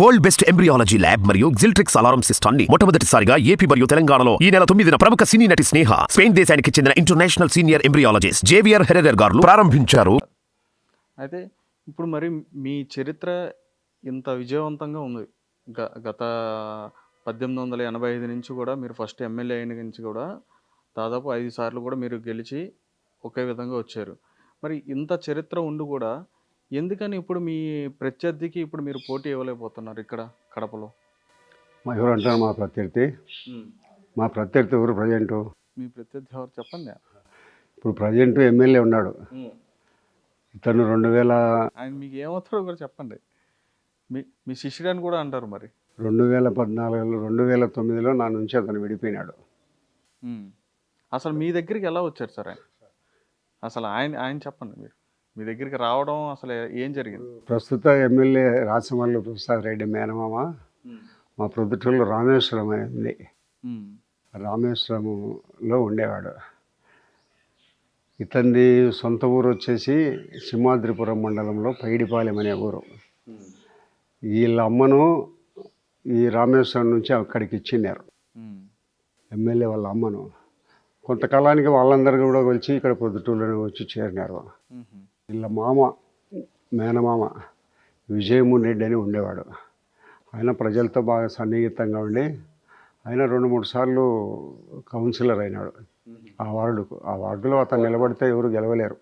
World best embryology lab మరియు జిల్ట్రిక్స్ alarm సిస్టమ్ని మొట్టమొదటిసారిగా ఏపీ మరియు తెలంగాణలో ఈ నెల తొమ్మిదిన ప్రముఖ సినీ నటి స్నేహ స్పెయిన్ దేశానికి చెందిన international senior embryologist Javier Herrera గారు ప్రారంభించారు. అయితే ఇప్పుడు మరి మీ చరిత్ర ఇంత విజయవంతంగా ఉంది. గ గత పద్దెనిమిది వందల ఎనభై ఐదు నుంచి కూడా మీరు ఫస్ట్ ఎమ్మెల్యే అయిన నుంచి కూడా దాదాపు ఐదు సార్లు కూడా మీరు గెలిచి ఒకే విధంగా వచ్చారు. మరి ఇంత చరిత్ర ఉండి కూడా ఎందుకని ఇప్పుడు మీ ప్రత్యర్థికి ఇప్పుడు మీరు పోటీ ఇవ్వలేకపోతున్నారు ఇక్కడ కడపలో? మా ఎవరు అంటారు మా ప్రత్యర్థి? మా ప్రత్యర్థి ఎవరు ప్రజెంటు? మీ ప్రత్యర్థి ఎవరు చెప్పండి. ఇప్పుడు ప్రజెంట్ ఎమ్మెల్యే ఉన్నాడు. ఇతను రెండు వేల ఆయన మీకు ఏమవుతారో కూడా చెప్పండి. మీ మీ శిష్యుడు అని కూడా అంటారు మరి. రెండు వేల పద్నాలుగులో రెండు వేల తొమ్మిదిలో నా నుంచి అతను విడిపోయినాడు. అసలు మీ దగ్గరికి ఎలా వచ్చారు సార్ ఆయన? అసలు ఆయన ఆయన చెప్పండి మీరు. మీ దగ్గరికి రావడం అసలు ఏం జరిగింది? ప్రస్తుత ఎమ్మెల్యే రాచమల్లు ప్రసాద్ రెడ్డి మేనమామ మా ప్రొద్దుటూరులో రామేశ్వరం అని ఉంది. రామేశ్వరంలో ఉండేవాడు. ఇతనిది సొంత ఊరు వచ్చేసి సింహాద్రిపురం మండలంలో పైడిపాలెం అనే ఊరు. వీళ్ళ అమ్మను ఈ రామేశ్వరం నుంచి అక్కడికి ఇచ్చినారు. ఎమ్మెల్యే వాళ్ళ అమ్మను. కొంతకాలానికి వాళ్ళందరూ కూడా వచ్చి ఇక్కడ పొద్దుటూరులోనే వచ్చి చేరినారు. వీళ్ళ మామ మేనమామ విజయమోహన్ రెడ్డి అని ఉండేవాడు. ఆయన ప్రజలతో బాగా సన్నిహితంగా ఉండి ఆయన రెండు మూడు సార్లు కౌన్సిలర్ అయినాడు. ఆ వార్డుకు. ఆ వార్డులో అతను నిలబడితే ఎవరు గెలవలేరు.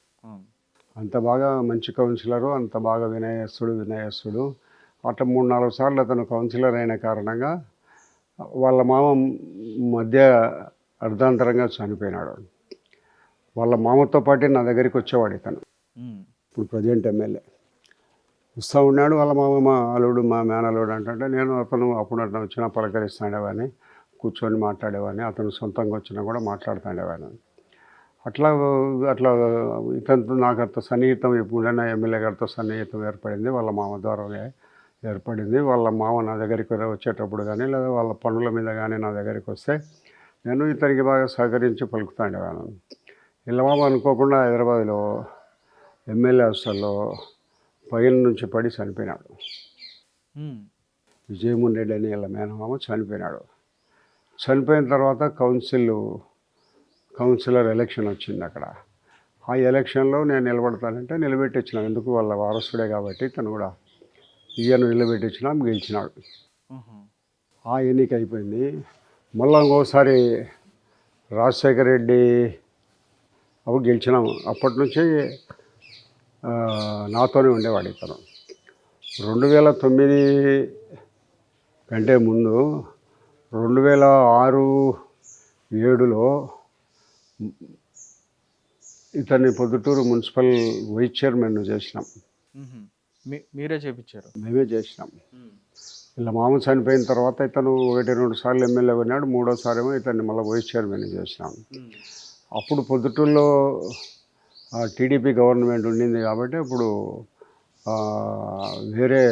అంత బాగా మంచి కౌన్సిలరు అంత బాగా వినయస్తుడు వినయస్తుడు. అట్లా మూడు నాలుగు సార్లు అతను కౌన్సిలర్ అయిన కారణంగా వాళ్ళ మామ మధ్య అర్ధాంతరంగా చనిపోయినాడు. వాళ్ళ మామతో పాటే నా దగ్గరికి వచ్చేవాడు ఇతను. ఇప్పుడు ప్రజెంట్ ఎమ్మెల్యే. వస్తూ ఉన్నాడు వాళ్ళ మామ మా అల్లుడు మా మేనల్లుడు అంటే నేను అతను అప్పుడు అతను వచ్చినా పలకరిస్తాడేవాడిని కూర్చొని మాట్లాడేవాడిని అతను సొంతంగా వచ్చినా కూడా మాట్లాడుతుండేవాని అట్లా అట్లా ఇతనితో నాకు అంత సన్నిహితం ఎప్పుడైనా ఎమ్మెల్యే గారితో సన్నిహితం ఏర్పడింది వాళ్ళ మామ ద్వారానే ఏర్పడింది. వాళ్ళ మామ నా దగ్గరికి వచ్చేటప్పుడు కానీ లేదా వాళ్ళ పనుల మీద కానీ నా దగ్గరికి వస్తే నేను ఇతనికి బాగా సహకరించి పలుకుతాండేవాను ఇలా మామ అనుకోకుండా హైదరాబాద్లో ఎమ్మెల్యే హాస్టల్లో పైన నుంచి పడి చనిపోయినాడు. విజయమోహన్ రెడ్డి అని వీళ్ళ మేనమామ చనిపోయినాడు. చనిపోయిన తర్వాత కౌన్సిల్ కౌన్సిలర్ ఎలక్షన్ వచ్చింది అక్కడ. ఆ ఎలక్షన్లో నేను నిలబడతానంటే నిలబెట్టించినాం ఎందుకు? వాళ్ళ వారసుడే కాబట్టి తను కూడా ఈయన నిలబెట్టించినాం గెలిచినాడు. ఆ ఎన్నిక అయిపోయింది. మళ్ళీ ఇంకోసారి రాజశేఖర రెడ్డి అప్పుడు గెలిచినాము. అప్పటి నుంచి నాతోనే ఉండేవాడు ఇతను. రెండు వేల తొమ్మిది కంటే ముందు రెండు వేల ఆరు ఏడులో ఇతన్ని పొద్దుటూరు మున్సిపల్ వైస్ చైర్మన్ చేసినాం. మీరే చేపించారు? మేమే చేసినాం. ఇలా మామ చనిపోయిన తర్వాత ఇతను ఒకటి రెండు సార్లు ఎమ్మెల్యే ఉన్నాడు మూడోసారి ఏమో ఇతన్ని మళ్ళీ వైస్ చైర్మన్ చేసినాం. అప్పుడు పొద్దుటూరులో టీడీపీ గవర్నమెంట్ ఉండింది కాబట్టి అప్పుడు ఆ, వేరే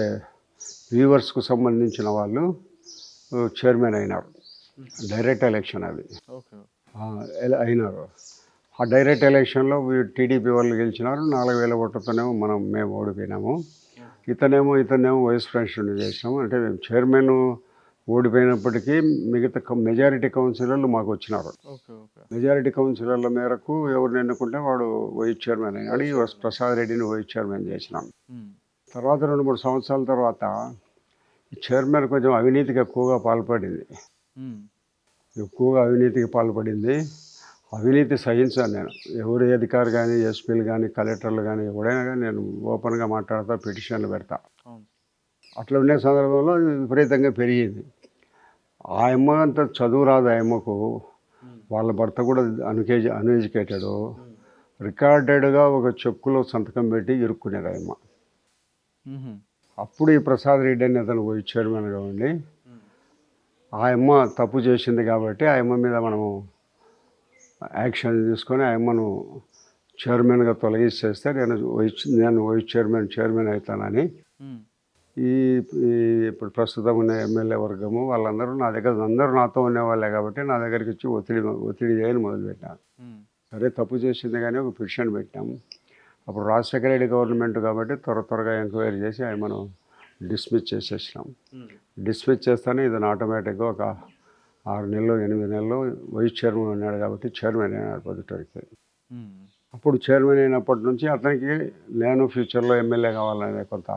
వ్యూవర్స్కు సంబంధించిన వాళ్ళు చైర్మన్ అయినారు. డైరెక్ట్ ఎలక్షన్ అది. అయినారు. ఆ డైరెక్ట్ ఎలక్షన్లో టీడీపీ వాళ్ళు గెలిచినారు. నాలుగు వేల ఓట్లతోనేమో మనం మేము ఓడిపోయినాము. ఇతనేమో ఇతనేమో వైస్ ప్రెసిడెంట్ చేసినాము అంటే మేము చైర్మన్ ఓడిపోయినప్పటికీ మిగతా మెజారిటీ కౌన్సిలర్లు మాకు వచ్చినారు. మెజారిటీ కౌన్సిలర్ల మేరకు ఎవరిని ఎన్నుకుంటే వాడు వైస్ చైర్మన్ అయినాడు ప్రసాద్ రెడ్డిని వైస్ చైర్మన్ చేసినాం. ఉమ్. తర్వాత రెండు మూడు సంవత్సరాల తర్వాత ఈ చైర్మన్ కొంచెం అవినీతికి ఎక్కువగా పాల్పడింది. ఎక్కువగా అవినీతికి పాల్పడింది. అవినీతి సహించాను నేను. ఎవరు అధికారి కానీ ఎస్పీలు కానీ కలెక్టర్లు కానీ ఎవడైనా కానీ నేను ఓపెన్గా మాట్లాడతా పిటిషన్లు పెడతా. అట్లా ఉండే సందర్భంలో విపరీతంగా పెరిగింది. ఆ అమ్మ అంత చదువు రాదు ఆ అమ్మకు. వాళ్ళ భర్త కూడా అన్కేజ్ అన్ఎడ్యుకేటెడ్. రికార్డెడ్గా ఒక చెక్కులో సంతకం పెట్టి ఇరుక్కునేది ఆ అమ్మ. ఉహు. అప్పుడు ఈ ప్రసాద్ రెడ్డి అని అతను పోయి చైర్మన్గా ఉండి ఆ అమ్మ తప్పు చేసింది కాబట్టి ఆ అమ్మ మీద మనము యాక్షన్ తీసుకొని ఆ అమ్మను చైర్మన్గా తొలగిస్తే నేను వైస్ నేను వైస్ చైర్మన్ చైర్మన్ అవుతానని. ఈ ఇప్పుడు ప్రస్తుతం ఉన్న ఎమ్మెల్యే వర్గము వాళ్ళందరూ నా దగ్గర అందరూ నాతో ఉండేవాళ్ళే కాబట్టి నా దగ్గరికి వచ్చి ఒత్తిడి ఒత్తిడి చేయని మొదలుపెట్టాను. సరే తప్పు చేసింది కానీ ఒక పిటిషన్ పెట్టాం. అప్పుడు రాజశేఖర రెడ్డి గవర్నమెంట్ కాబట్టి త్వర త్వరగా ఎంక్వైరీ చేసి ఆయన మనం డిస్మిస్ చేసేసినాం. డిస్మిస్ చేస్తేనే ఇది ఆటోమేటిక్గా ఒక ఆరు నెలలు ఎనిమిది నెలలు వైస్ చైర్మన్ ఉన్నాడు కాబట్టి చైర్మన్ అయినాడు పొద్దుటూరికి అప్పుడు చైర్మన్ అయినప్పటి నుంచి అతనికి నేను ఫ్యూచర్లో ఎమ్మెల్యే కావాలనే కొంత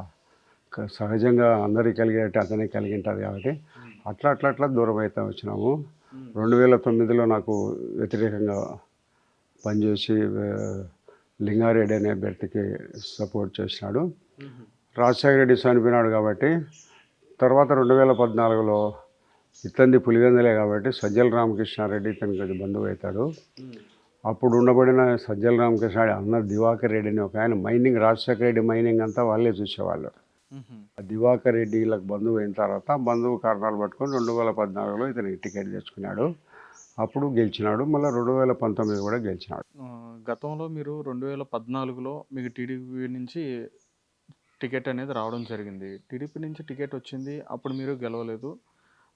సహజంగా అందరికీ కలిగేట్టు అతనికి కలిగి ఉంటుంది కాబట్టి అట్లా అట్లా అట్లా దూరం అయితే వచ్చినాము. రెండు వేల తొమ్మిదిలో నాకు వ్యతిరేకంగా పనిచేసి లింగారెడ్డి అనే అభ్యర్థికి సపోర్ట్ చేసినాడు. రాజశేఖర రెడ్డి చనిపోయినాడు కాబట్టి తర్వాత రెండు వేల పద్నాలుగులో ఇతంది పులివెందలే కాబట్టి సజ్జల రామకృష్ణారెడ్డి ఇతనికి కొంచెం బంధువు అవుతాడు అప్పుడు ఉండబడిన సజ్జల రామకృష్ణ అన్న దివాకర్ రెడ్డిని ఒక ఆయన మైనింగ్ రాజశేఖర రెడ్డి మైనింగ్ అంతా వాళ్ళే చూసేవాళ్ళు. దివాకర్ రెడ్డి వీళ్ళకి బంధువు అయిన తర్వాత బంధువు కారణాలు పట్టుకొని రెండు వేల పద్నాలుగులో ఇతనికి టికెట్ తెచ్చుకున్నాడు. అప్పుడు గెలిచినాడు. మళ్ళీ రెండు వేల పంతొమ్మిది కూడా గెలిచినాడు. గతంలో మీరు రెండు వేల పద్నాలుగులో మీకు టీడీపీ నుంచి టికెట్ అనేది రావడం జరిగింది. టీడీపీ నుంచి టికెట్ వచ్చింది. అప్పుడు మీరు గెలవలేదు.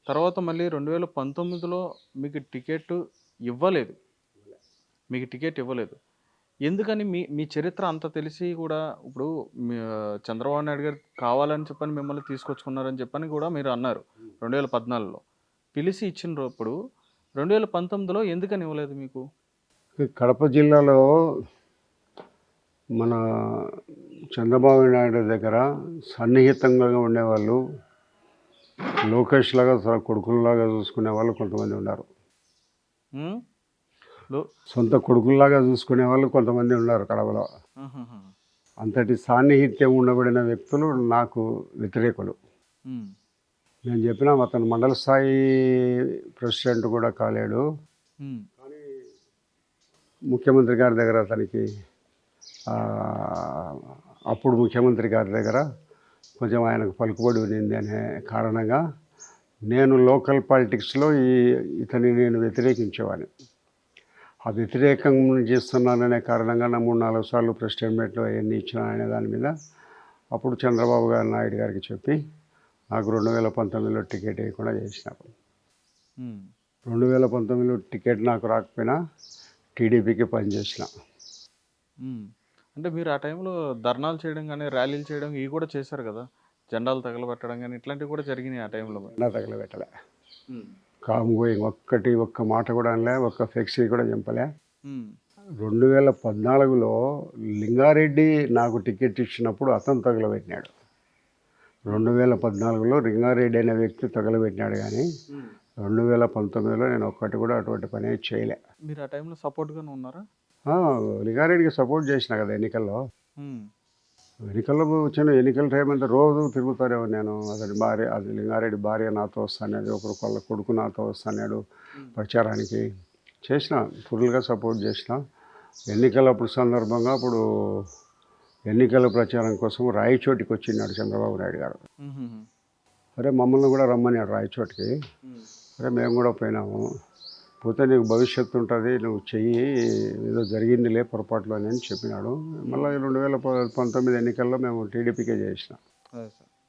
తర్వాత మళ్ళీ రెండు వేల పంతొమ్మిదిలో మీకు టికెట్ ఇవ్వలేదు. మీకు టికెట్ ఇవ్వలేదు. ఎందుకని మీ మీ చరిత్ర అంత తెలిసి కూడా ఇప్పుడు మీ చంద్రబాబు నాయుడు గారు కావాలని చెప్పని మిమ్మల్ని తీసుకొచ్చుకున్నారని చెప్పని కూడా మీరు అన్నారు రెండు వేల పద్నాలుగులో. పిలిచి ఇచ్చినప్పుడు రెండు వేల పంతొమ్మిదిలో ఎందుకని ఇవ్వలేదు మీకు? కడప జిల్లాలో మన చంద్రబాబు నాయుడు దగ్గర సన్నిహితంగా ఉండేవాళ్ళు లోకేష్ లాగా కొడుకుల్లాగా చూసుకునే వాళ్ళు కొంతమంది ఉన్నారు. ఉమ్? లో సొంత కొడుకుల్లాగా చూసుకునే వాళ్ళు కొంతమంది ఉన్నారు ఆహాహా. అంతటి సాన్నిహిత్యం ఉండబడిన వ్యక్తులు నాకు వ్యతిరేకులు. నేను చెప్పిన అతను మండల స్థాయి ప్రెసిడెంట్ కూడా కాలేడు ఉమ్. ముఖ్యమంత్రి గారి దగ్గర అతనికి అప్పుడు ముఖ్యమంత్రి గారి దగ్గర కొంచెం ఆయనకు పలుకుబడి ఉంది అనే కారణంగా నేను లోకల్ పాలిటిక్స్లో ఈ ఇతని నేను వ్యతిరేకించేవాడిని ఆ వ్యతిరేకం చేస్తున్నాననే కారణంగా నా మూడు నాలుగు సార్లు ప్రెసిడెంట్ అవన్నీ ఇచ్చిన అనే దాని మీద అప్పుడు చంద్రబాబు గారు నాయుడు గారికి చెప్పి నాకు రెండు వేల పంతొమ్మిదిలో టికెట్ వేయకుండా చేసినారు ఉమ్. రెండు వేల పంతొమ్మిదిలో టికెట్ నాకు రాకపోయినా టీడీపీకి పనిచేసిన. అంటే మీరు ఆ టైంలో ధర్నాలు చేయడం కానీ ర్యాలీలు చేయడం ఇవి కూడా చేశారు కదా? జెండాలు తగలబెట్టడం కానీ ఇట్లాంటివి కూడా జరిగినాయి ఆ టైంలో తగలబెట్టలే. కాము గోయింగ్ ఒక్కటి ఒక్క మాట కూడా అనలే ఒక్క ఫ్లెక్సీ కూడా చంపలే. రెండు వేల పద్నాలుగులో లింగారెడ్డి నాకు టికెట్ ఇచ్చినప్పుడు అతను తగలబెట్టినాడు. రెండు వేల పద్నాలుగులో లింగారెడ్డి అనే వ్యక్తి తగలబెట్టినాడు కానీ రెండు వేల పంతొమ్మిదిలో నేను ఒక్కటి కూడా అటువంటి పని చేయలే. మీరు ఆ టైంలో సపోర్ట్గానే ఉన్నారా? లింగారెడ్డికి సపోర్ట్ చేసిన కదా ఎన్నికల్లో. ఎన్నికల్లో వచ్చిన ఎన్నికల టైం అంతా రోజు తిరుగుతారేమో నేను. అతని భార్య అది లింగారెడ్డి భార్య నాతో వస్తానేది ఒకరు వాళ్ళ కొడుకు నాతో వస్తాడు ప్రచారానికి చేసిన ఫుల్గా సపోర్ట్ చేసిన. ఎన్నికలప్పుడు సందర్భంగా అప్పుడు ఎన్నికల ప్రచారం కోసం రాయచోటికి వచ్చినాడు చంద్రబాబు నాయుడు గారు. అరే మమ్మల్ని కూడా రమ్మన్నాడు రాయచోటికి. అరే మేము కూడా పోయినాము. పోతే నీకు భవిష్యత్తు ఉంటుంది నువ్వు చెయ్యి ఏదో జరిగిందిలే పొరపాట్లు అని చెప్పినాడు. మళ్ళీ రెండు వేల ప- పంతొమ్మిది ఎన్నికల్లో మేము టీడీపీకే చేసినాం.